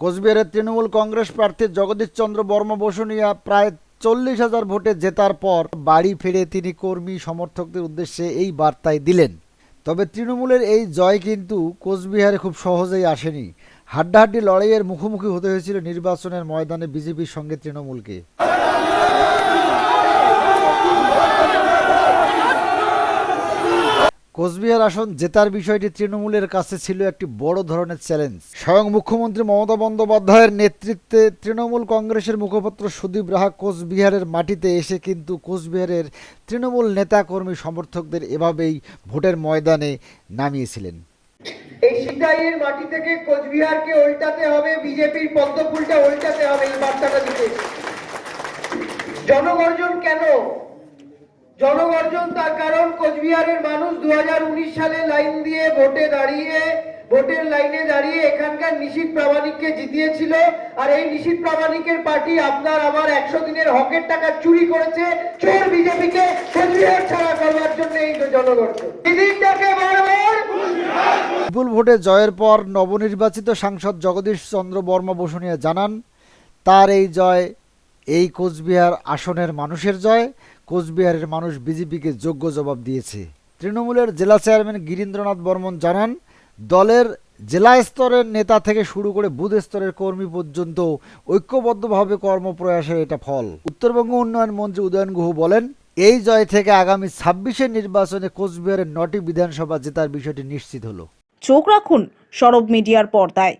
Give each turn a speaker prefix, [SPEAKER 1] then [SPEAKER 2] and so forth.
[SPEAKER 1] কোচবিহারের তৃণমূল কংগ্রেস প্রার্থী জগদীশ চন্দ্র বর্মা বসুনিয়া প্রায় চল্লিশ হাজার ভোটে জেতার পর বাড়ি ফিরে তিনি কর্মী সমর্থকদের উদ্দেশ্যে এই বার্তায় দিলেন। তবে তৃণমূলের এই জয় কিন্তু কোচবিহারে খুব সহজেই আসেনি। হাড্ডাহাড্ডি লড়াইয়ের মুখোমুখি হতে হয়েছিল নির্বাচনের ময়দানে বিজেপির সঙ্গে তৃণমূলকে। কোচবিহার আসন জেতার বিষয়টি তৃণমূলের কাছে ছিল একটি বড় ধরনের চ্যালেঞ্জ। স্বয়ং মুখ্যমন্ত্রী মমতা বন্দ্যোপাধ্যায়ের নেতৃত্বে তৃণমূল কংগ্রেসের মুখপাত্র সুদীপ রাহা কোচবিহারের মাটিতে এসে কিন্তু কোচবিহারের তৃণমূল নেতাকর্মী সমর্থকদের এভাবেই ভোটের ময়দানে নামিয়েছিলেন।
[SPEAKER 2] এই মাটি থেকে কোচবিহারকে উল্টাতে হবে, বিজেপির পদ্মফুলটা উল্টাতে হবে এই বার্তাটা দিতে। জনগর্জন কেন? জনগর্জন তার কারণ, কোচবিহারের মানুষ দুহাজার উনিশ সালে লাইন দিয়ে ভোটে দাঁড়িয়ে, ভোটের লাইনে দাঁড়িয়ে এখানকার নিশীত প্রামাণিককে জিতিয়েছিল। আর এই নিশীত প্রামাণিকের পার্টি আপনার আমার একশো দিনের হকের টাকা চুরি করেছে। চোর বিজেপিকে কোচবিহার ছাড়া করবার জন্য এই জনগর্জন।
[SPEAKER 1] বিপুল ভোটে জয়ের পর নবনির্বাচিত সাংসদ জগদীশ চন্দ্র বর্মা বসুনিয়া জানান, তার এই জয় এই কোচবিহার আসনের মানুষের জয়। কোচবিহারের মানুষ বিজেপিকে যোগ্য জবাব দিয়েছে। তৃণমূলের জেলা চেয়ারম্যান গিরীন্দ্রনাথ বর্মন জানান, দলের জেলা স্তরের নেতা থেকে শুরু করে বুথ স্তরের কর্মী পর্যন্ত ঐক্যবদ্ধভাবে কর্মপ্রয়াসের এটা ফল। উত্তরবঙ্গ উন্নয়ন মন্ত্রী উদয়ন গুহ বলেন, এই জয় থেকে আগামী ছাব্বিশের নির্বাচনে কোচবিহারের নটি বিধানসভা জেতার বিষয়টি নিশ্চিত হলো।
[SPEAKER 3] চোখ রাখুন সরব মিডিয়ার পর্দায়।